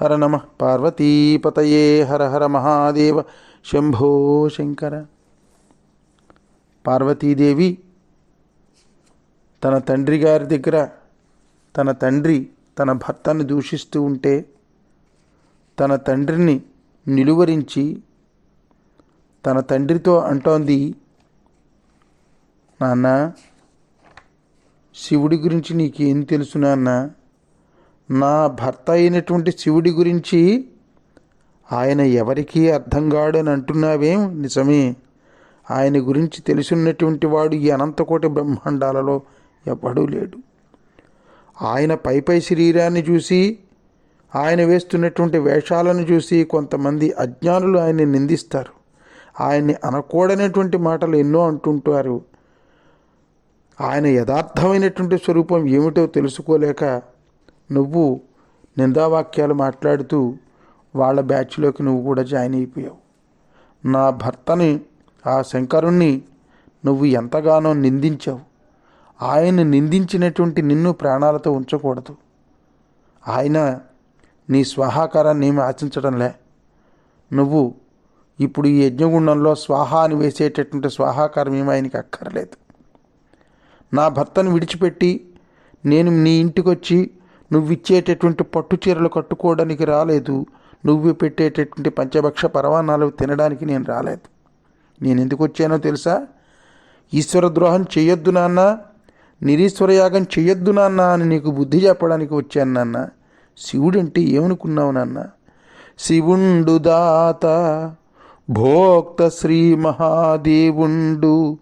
హర నమ పార్వతీపతయే హర హర మహాదేవ శంభో శంకర. పార్వతీదేవి తన తండ్రి గారి దగ్గర తన తండ్రి తన భర్తను దూషిస్తూ ఉంటే తన తండ్రిని నిలువరించి తన తండ్రితో అంటోంది నాన్న శివుడి గురించి నీకేం తెలుసు నాన్న? నా భర్త అయినటువంటి శివుడి గురించి ఆయన ఎవరికీ అర్థం కాడని అంటున్నావేం నిజమే? ఆయన గురించి తెలుసున్నటువంటి వాడు ఈ అనంతకోటి బ్రహ్మాండాలలో ఎవ్వడూ లేడు. ఆయన పై పై శరీరాన్ని చూసి ఆయన వేస్తున్నటువంటి వేషాలను చూసి కొంతమంది అజ్ఞానులు ఆయన్ని నిందిస్తారు. ఆయన్ని అనకూడనటువంటి మాటలు ఎన్నో అంటుంటారు. ఆయన యథార్థమైనటువంటి స్వరూపం ఏమిటో తెలుసుకోలేక నువ్వు నిందావాక్యాలు మాట్లాడుతూ వాళ్ళ బ్యాచ్లోకి నువ్వు కూడా జాయిన్ అయిపోయావు. నా భర్తని ఆ శంకరుణ్ణి నువ్వు ఎంతగానో నిందించావు. ఆయన నిందించినటువంటి నిన్ను ప్రాణాలతో ఉంచకూడదు. ఆయన నీ స్వాహాకారాన్ని ఏమి ఆశించడంలే నువ్వు ఇప్పుడు ఈ యజ్ఞగుండంలో స్వాహా అని వేసేటటువంటి స్వాహాకారం ఏమి ఆయనకి అక్కర్లేదు. నా భర్తను విడిచిపెట్టి నేను నీ ఇంటికి వచ్చి నువ్వు ఇచ్చేటటువంటి పట్టు చీరలు కట్టుకోవడానికి రాలేదు. నువ్వు పెట్టేటటువంటి పంచభక్ష పరమాణాలు తినడానికి నేను రాలేదు. నేను ఎందుకు వచ్చానో తెలుసా? ఈశ్వర ద్రోహం చేయొద్దు నాన్న. నిరీశ్వర యాగం చేయొద్దు నాన్న అని నీకు బుద్ధి చెప్పడానికి వచ్చాను నాన్న. శివుడంటే ఏమనుకున్నావు నాన్న? శివుండు దాత భోక్త శ్రీ మహాదేవుండు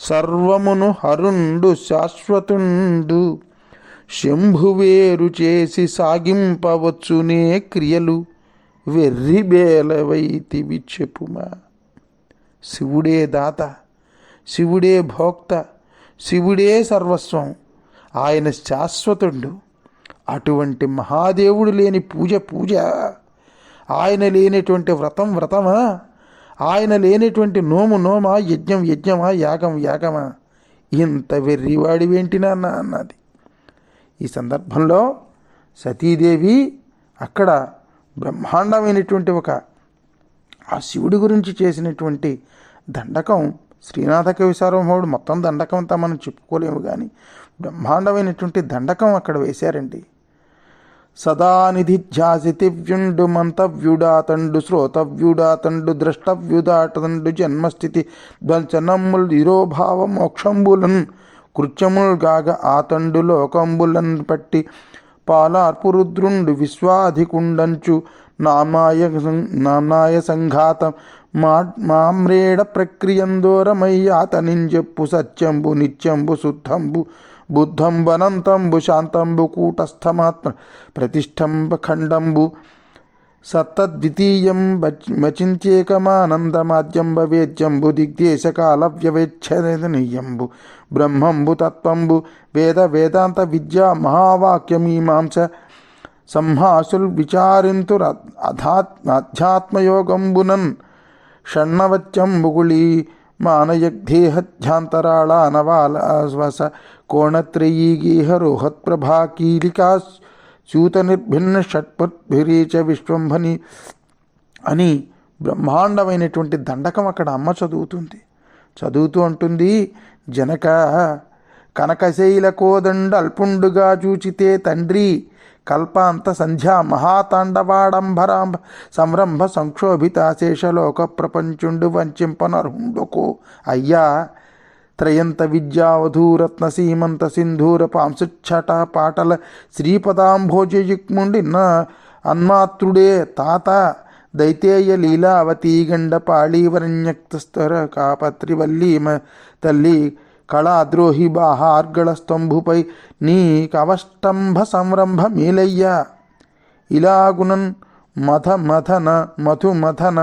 సర్వమును హరుండు శాశ్వతుండు శంభువేరు చేసి సాగింపవచ్చునే క్రియలు వెర్రిబేలవైతివి చెప్పుమా. శివుడే దాత శివుడే భోక్త శివుడే సర్వస్వం ఆయన శాశ్వతుడు. అటువంటి మహాదేవుడు లేని పూజ పూజ. ఆయన లేనటువంటి వ్రతం వ్రతమా? ఆయన లేనటువంటి నోము నోమా యజ్ఞం యజ్ఞమా యాగం యాగమా? ఇంత వెర్రివాడివేంటి నాన్న అన్నది. ఈ సందర్భంలో సతీదేవి అక్కడ బ్రహ్మాండమైనటువంటి ఒక ఆ శివుడి గురించి చేసినటువంటి దండకం శ్రీనాథ కవి సార్వభౌముడు మొత్తం దండకం అంతా మనం చెప్పుకోలేము కానీ బ్రహ్మాండమైనటువంటి దండకం అక్కడ వేశారండి. సదానిధి ధ్యాసితివ్యుండు మంతవ్యుడాతండు శ్రోతవ్యుడాతండు ద్రష్టవ్యుదాటండు జన్మస్థితి ధ్వంచనమ్ముల్ ఇరోభావ మోక్షంబులన్ కృత్యముల్ గాగ ఆతండు లోకంబులన్ పట్టి పాలార్పురుద్రుండు విశ్వాధికుండంచు నామాయ నామాయ సంఘాతం మా మామ్రేడ ప్రక్రియందోరమయ్యాతనింజెప్పు సత్యంబు నిత్యంబు శుద్ధంబు బుద్ధంబనంతంబు శాంతంబు కూటస్థమాత్మ ప్రతిష్టంబ ఖండంబు सत्तद्वितीयं मचिन्त्येकमानन्दमाद्यं भवेज्जम्बुदिग्देशकालव्यवेच्छनीयम्बु ब्रह्मम्बु तत्त्वम्बु वेदवेदान्तविद्या महावाक्यमीमां च संहासुर्विचारिन्तुरध्यात्मयोगम्बुनन् षण्णवच्चम्बुगुळी मानयग्धेहध्यान्तराळानवालस्वस कोणत्रयीगीहरोहत्प्रभाकीलिका సూతనిర్భిన్న అధ్యాత్మయోగంబునన్ షట్పద్భిరీ చ విశ్వంభని అని బ్రహ్మాండమైనటువంటి దండకం అక్కడ అమ్మ చదువుతుంది. చదువుతూ అంటుంది జనక కనకశైల కోదండ అల్పుండుగా చూచితే తండ్రి కల్పాంత సంధ్యా మహాతాండవాడంబరాంబ సంరంభ సంక్షోభిత శేషలోక ప్రపంచుండు వంచింపనర్హుండుకో. అయ్యా త్రయంత విద్యావధూరత్న సీమంత సింధూర పాంసుచ్ఛట పాటల శ్రీపదాంభోజయుగ్ముండిన అన్మాత్రుడే తాత దైతేయ లీలావతీగండ పాళీవరణ్యక్తస్తర కాపత్రివల్లీమ తల్లి కళాద్రోహి బాహార్గళ స్తంభుపై నీ కవష్టంభ సంరంభ మేలయ్య ఇలాగునన్ మథ మథన మధు మథన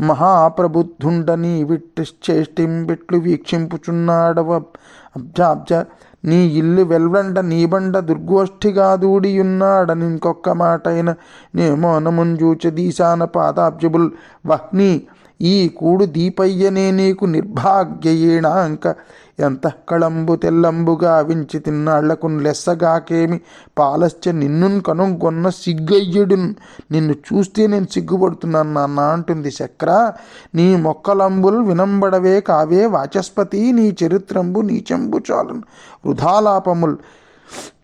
మహాప్రబుద్ధుండని విట్టిశ్చేష్టింబిట్లు వీక్షింపుచున్నాడవ అబ్జాబ్జ నీ ఇల్లు వెల్వండ నీబండ దుర్గోష్ఠిగా దూడియున్నాడని ఇంకొక్క మాటైన నేమోనముంజూచ దీశాన పాదాబ్జబుల్. వహ్ని ఈ కూడు దీపయ్యనే నీకు నిర్భాగ్యయేణాంక. ఎంత కళంబు తెల్లంబుగా వించి తిన్నాళ్ళకు లెస్సగాకేమి? పాలశ్చ నిన్నున్ కనుగొన్న సిగ్గయ్యడున్. నిన్ను చూస్తే నేను సిగ్గుపడుతున్నాను నాన్న అంటుంది చక్ర. నీ మొక్కలంబుల్ వినంబడవే కావే వాచస్పతి నీ చరిత్రంబు నీచంబు చాలను. వృధాలాపముల్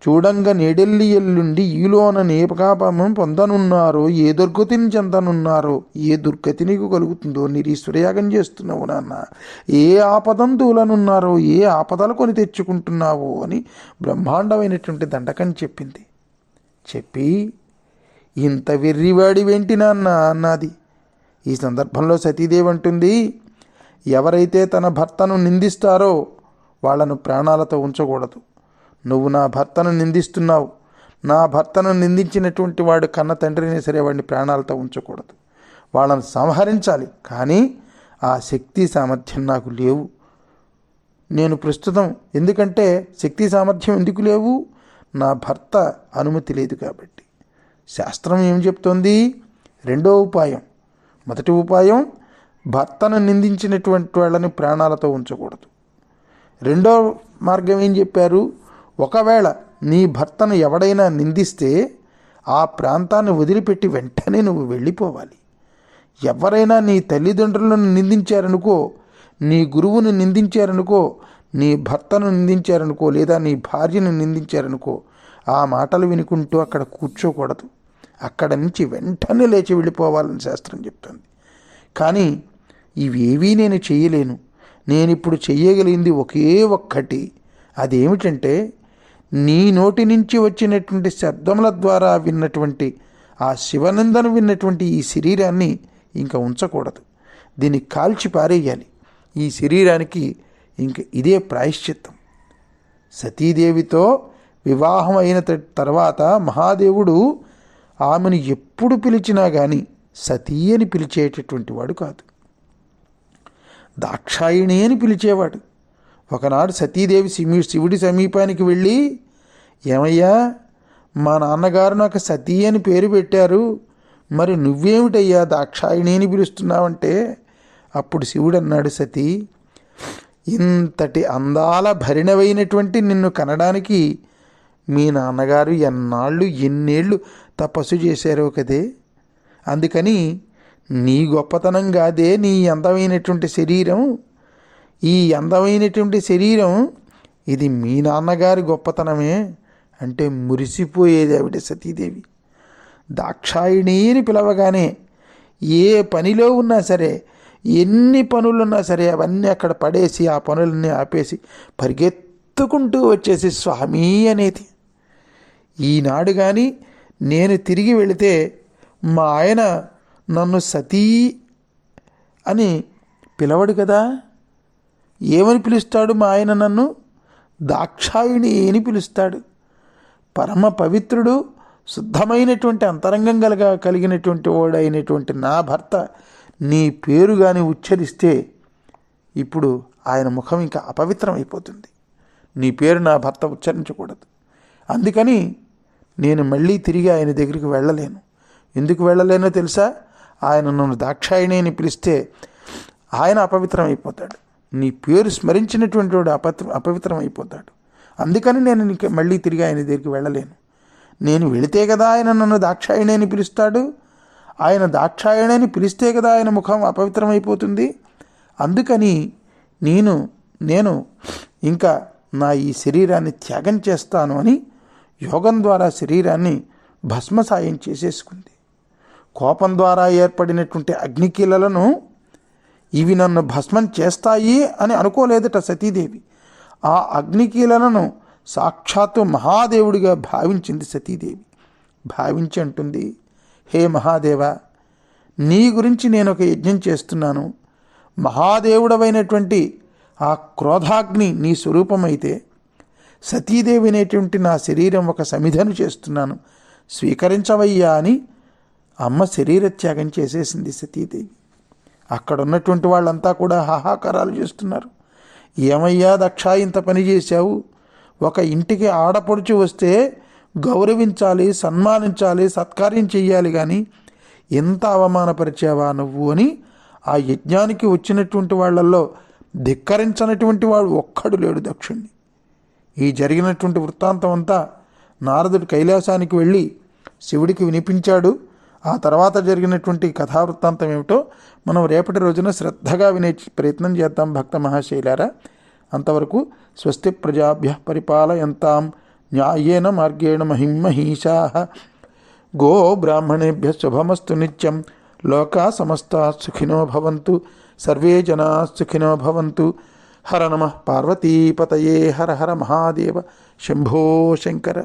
చూడంగా నేడెల్లి ఎల్లుండి ఈలోన నేపకాపమం పొందనున్నారో ఏ దుర్గతిని చెందనున్నారో ఏ దుర్గతి నీకు కలుగుతుందో నిరీశ్వరయాగం చేస్తున్నావు నాన్న. ఏ ఆపదం దూలనున్నారో ఏ ఆపదలు కొని తెచ్చుకుంటున్నావు అని బ్రహ్మాండమైనటువంటి దండకని చెప్పింది. చెప్పి ఇంత వెర్రివాడి వెంటి నాన్న అన్నది. ఈ సందర్భంలో సతీదేవి అంటుంది ఎవరైతే తన భర్తను నిందిస్తారో వాళ్ళను ప్రాణాలతో ఉంచకూడదు. నువ్వు నా భర్తను నిందిస్తున్నావు. నా భర్తను నిందించినటువంటి వాడు కన్న తండ్రిని సరే వాడిని ప్రాణాలతో ఉంచకూడదు. వాళ్ళని సంహరించాలి. కానీ ఆ శక్తి సామర్థ్యం నాకు లేవు. నేను ప్రస్తుతం ఎందుకంటే శక్తి సామర్థ్యం ఎందుకు లేవు? నా భర్త అనుమతి లేదు కాబట్టి. శాస్త్రం ఏం చెప్తోంది? రెండో ఉపాయం. మొదటి ఉపాయం భర్తను నిందించినటువంటి వాళ్ళని ప్రాణాలతో ఉంచకూడదు. రెండో మార్గం ఏం చెప్పారు? ఒకవేళ నీ భర్తను ఎవడైనా నిందిస్తే ఆ ప్రాంతాన్ని వదిలిపెట్టి వెంటనే నువ్వు వెళ్ళిపోవాలి. ఎవరైనా నీ తల్లిదండ్రులను నిందించారనుకో నీ గురువుని నిందించారనుకో నీ భర్తను నిందించారనుకో లేదా నీ భార్యను నిందించారనుకో ఆ మాటలు వినుకుంటూ అక్కడ కూర్చోకూడదు. అక్కడ నుంచి వెంటనే లేచి వెళ్ళిపోవాలని శాస్త్రం చెప్తుంది. కానీ ఇవేవీ నేను చేయలేను. నేను ఇప్పుడు చెయ్యగలిగింది ఒకే ఒక్కటి. అదేమిటంటే నీ నోటి నుంచి వచ్చినటువంటి శబ్దముల ద్వారా విన్నటువంటి ఆ శివనందను విన్నటువంటి ఈ శరీరాన్ని ఇంకా ఉంచకూడదు. దీన్ని కాల్చి పారేయాలి. ఈ శరీరానికి ఇంక ఇదే ప్రాయశ్చిత్తం. సతీదేవితో వివాహం అయిన త- తర్వాత మహాదేవుడు ఆమెను ఎప్పుడు పిలిచినా కానీ సతీ అని పిలిచేటటువంటి వాడు కాదు. దాక్షాయిణి అని పిలిచేవాడు. ఒకనాడు సతీదేవి శివుడి సమీపానికి వెళ్ళి ఏమయ్యా? మా నాన్నగారు నాకు సతీ అని పేరు పెట్టారు. మరి నువ్వేమిటయ్యా దాక్షాయిణి అని పిలుస్తున్నావంటే? అప్పుడు శివుడు అన్నాడు సతీ ఇంతటి అందాల భరిణవైనటువంటి నిన్ను కనడానికి మీ నాన్నగారు ఎన్నాళ్ళు ఎన్నేళ్ళు తపస్సు చేశారో కదే? అందుకని నీ గొప్పతనం కాదే నీ అందమైనటువంటి శరీరం. ఈ అందమైనటువంటి శరీరం ఇది మీ నాన్నగారి గొప్పతనమే. అంటే మురిసిపోయేది ఆవిడ సతీదేవి. దాక్షాయిణి అని పిలవగానే ఏ పనిలో ఉన్నా సరే ఎన్ని పనులున్నా సరే అవన్నీ అక్కడ పడేసి ఆ పనులన్నీ ఆపేసి పరిగెత్తుకుంటూ వచ్చేసి స్వామి అనేది. ఈనాడు కానీ నేను తిరిగి వెళితే మా ఆయన నన్ను సతీ అని పిలవడు కదా? ఏమని పిలుస్తాడు మా ఆయన నన్ను? దాక్షాయిణి అని పిలుస్తాడు. పరమ పవిత్రుడు శుద్ధమైనటువంటి అంతరంగం కలగ కలిగినటువంటి వాడైనటువంటి నా భర్త నీ పేరు కానీ ఉచ్చరిస్తే ఇప్పుడు ఆయన ముఖం ఇంకా అపవిత్రం అయిపోతుంది నీ పేరు నా భర్త ఉచ్చరించకూడదు. అందుకని నేను మళ్ళీ తిరిగి ఆయన దగ్గరికి వెళ్ళలేను. ఎందుకు వెళ్ళలేనో తెలుసా? ఆయన నన్ను దాక్షాయణి అని పిలిస్తే ఆయన అపవిత్రం అయిపోతాడు నీ పేరు స్మరించినటువంటి వాడు అపవిత్ర అపవిత్రం అయిపోతాడు అందుకని నేను నీకు మళ్ళీ తిరిగి ఆయన దగ్గరికి వెళ్ళలేను. నేను వెళితే కదా ఆయన నన్ను దాక్షాయణి అని పిలుస్తాడు. ఆయన దాక్షాయణి అని పిలిస్తే కదా ఆయన ముఖం అపవిత్రమైపోతుంది. అందుకని నేను నేను ఇంకా నా ఈ శరీరాన్ని త్యాగం చేస్తాను అని యోగం ద్వారా శరీరాన్ని భస్మసాయం చేసేసుకుంది. కోపం ద్వారా ఏర్పడినటువంటి అగ్నికీలలను ఇవి నన్ను భస్మం చేస్తాయి అని అనుకోలేదట సతీదేవి. ఆ అగ్నికీలనను సాక్షాత్తు మహాదేవుడిగా భావించింది సతీదేవి. భావించి అంటుంది హే మహాదేవ నీ గురించి నేను ఒక యజ్ఞం చేస్తున్నాను. మహాదేవుడవైనటువంటి ఆ క్రోధాగ్ని నీ స్వరూపమైతే సతీదేవి అనేటువంటి నా శరీరం ఒక సమిధను చేస్తున్నాను. స్వీకరించవయ్యా అని అమ్మ శరీర త్యాగం చేసేసింది సతీదేవి. అక్కడ ఉన్నటువంటి వాళ్ళంతా కూడా హాహాకారాలు చేస్తున్నారు. ఏమయ్యా దక్ష ఇంత పని చేశావు? ఒక ఇంటికి ఆడపడుచు వస్తే గౌరవించాలి సన్మానించాలి సత్కార్యం చెయ్యాలి కానీ ఎంత అవమానపరిచావా నువ్వు అని ఆ యజ్ఞానికి వచ్చినటువంటి వాళ్ళల్లో ధిక్కరించనటువంటి వాడు ఒక్కడు లేడు దక్షుణ్ణి. ఈ జరిగినటువంటి వృత్తాంతం అంతా నారదుడు కైలాసానికి వెళ్ళి శివుడికి వినిపించాడు. ఆ తర్వాత జరిగినటువంటి కథావృత్తాంతం ఏమిటో మనం రేపటి రోజున శ్రద్ధగా వినే ప్రయత్నం చేద్దాం భక్త మహాశైలారా. అంతవరకు స్వస్తి ప్రజాభ్య పరిపాలయంతాం న్యాయేన మార్గేణ మహిమహీషా గో బ్రాహ్మణేభ్య శుభమస్తు నిత్యం లోకా సమస్తా సుఖినో భవంతు సర్వే జనా సుఖినో భవంతు. హర నమ పార్వతీపతయే హర హర మహాదేవ శంభో శంకర.